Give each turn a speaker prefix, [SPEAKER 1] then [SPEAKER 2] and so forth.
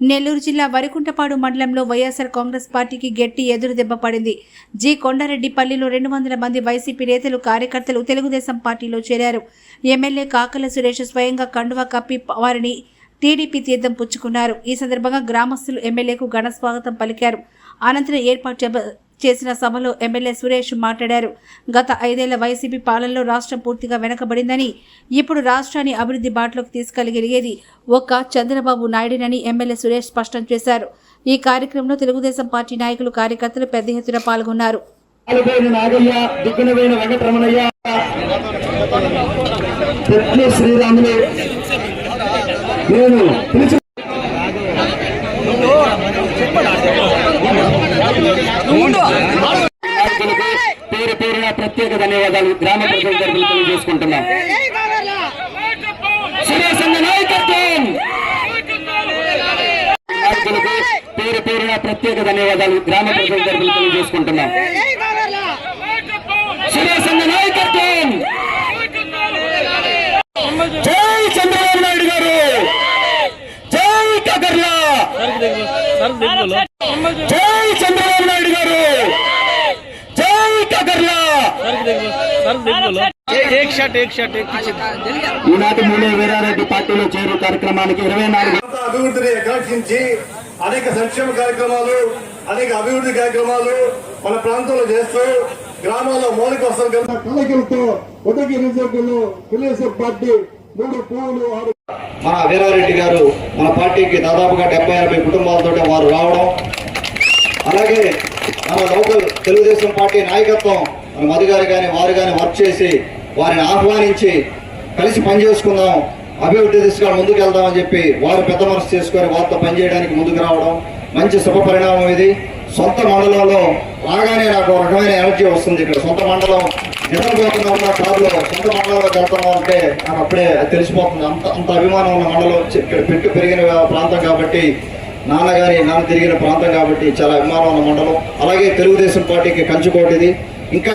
[SPEAKER 1] నెల్లూరు జిల్లా వరికుంటపాడు మండలంలో వైఎస్ఆర్ కాంగ్రెస్ పార్టీకి గట్టి ఎదురు దెబ్బ పడింది. జి. కొండారెడ్డిపల్లిలో రెండు వందల మంది వైసీపీ నేతలు కార్యకర్తలు తెలుగుదేశం పార్టీలో చేరారు. ఎమ్మెల్యే కాకల సురేష్ స్వయంగా కండువా కప్పి వారిని టీడీపీ తీర్థం పుచ్చుకున్నారు. ఈ సందర్భంగా గ్రామస్తులు ఎమ్మెల్యేకు ఘన స్వాగతం పలికారు. అనంతరం ఏర్పాటు చేసిన సభలో ఎమ్మెల్యే సురేష్ మాట్లాడారు. గత ఐదేళ్ళ వైసీపీ పాలనలో రాష్ట్రం పూర్తిగా వెనకబడిందని ఇప్పుడు రాష్ట్రాన్ని అభివృద్ధి బాటలోకి తీసుకెళ్ళగలిగేది ఒక్క చంద్రబాబు నాయుడునని ఎమ్మెల్యే సురేష్ స్పష్టం చేశారు. ఈ కార్యక్రమంలో తెలుగుదేశం పార్టీ నాయకులు కార్యకర్తలు పెద్ద ఎత్తున పాల్గొన్నారు.
[SPEAKER 2] శ్రీరాములు నేను పేరు పేరున ప్రత్యేక ధన్యవాదాలు గ్రామ ప్రజల తరపున తెలియజేసుకుంటున్నాం సురేష్ అన్న నాయకత్వం పేరు పేరున ప్రత్యేక ధన్యవాదాలు గ్రామ ప్రజల తరపున తెలియజేసుకుంటున్నాం సురేష్ అన్న నాయకత్వం జై చంద్రబాబు నాయుడు గారు జై కగర్లా జై చంద్రబాబు ఈనాటి మూలే వీరారెడ్డి పార్టీలో చేరు కార్యక్రమానికి ఇరవై నాలుగు
[SPEAKER 3] అభివృద్ధిని ఆకాంక్షించి అనేక సంక్షేమ కార్యక్రమాలు అనేక అభివృద్ధి కార్యక్రమాలు మన ప్రాంతంలో చేస్తూ గ్రామాల్లో మౌలిక వసతులు కలకలతో ఉదగి నియోజకవర్గంలో తెలుగుదేశం పార్టీ మూడు పువ్వులు ఆరు
[SPEAKER 4] మన వీరారెడ్డి గారు మన పార్టీకి దాదాపుగా డెబ్బై ఎనభై కుటుంబాలతో వారు రావడం అలాగే మన లోకల్ తెలుగుదేశం పార్టీ నాయకత్వం మధు గారు కానీ వారు కానీ వర్క్ చేసి వారిని ఆహ్వానించి కలిసి పనిచేసుకుందాం. అభివృద్ధి దిశగా ముందుకు వెళ్దామని చెప్పి వారు పెద్ద మనసు చేసుకొని వారితో పనిచేయడానికి ముందుకు రావడం మంచి శుభ పరిణామం ఇది. సొంత మండలంలో రాగానే నాకు ఒక రకమైన ఎనర్జీ వస్తుంది ఇక్కడ. సొంత మండలం నిద్రపోతున్నా ఉన్న కారులో సొంత మండలంలో వెళ్తాము అంటే నాకు అప్పుడే తెలిసిపోతుంది. అంత అంత అభిమానం ఉన్న మండలం ఇక్కడ పెట్టు పెరిగిన ప్రాంతం కాబట్టి నాన్నగారి నాన్న తిరిగిన ప్రాంతం కాబట్టి చాలా అభిమానం ఉన్న మండలం. అలాగే తెలుగుదేశం పార్టీకి కంచుకోటిది. ఇంకా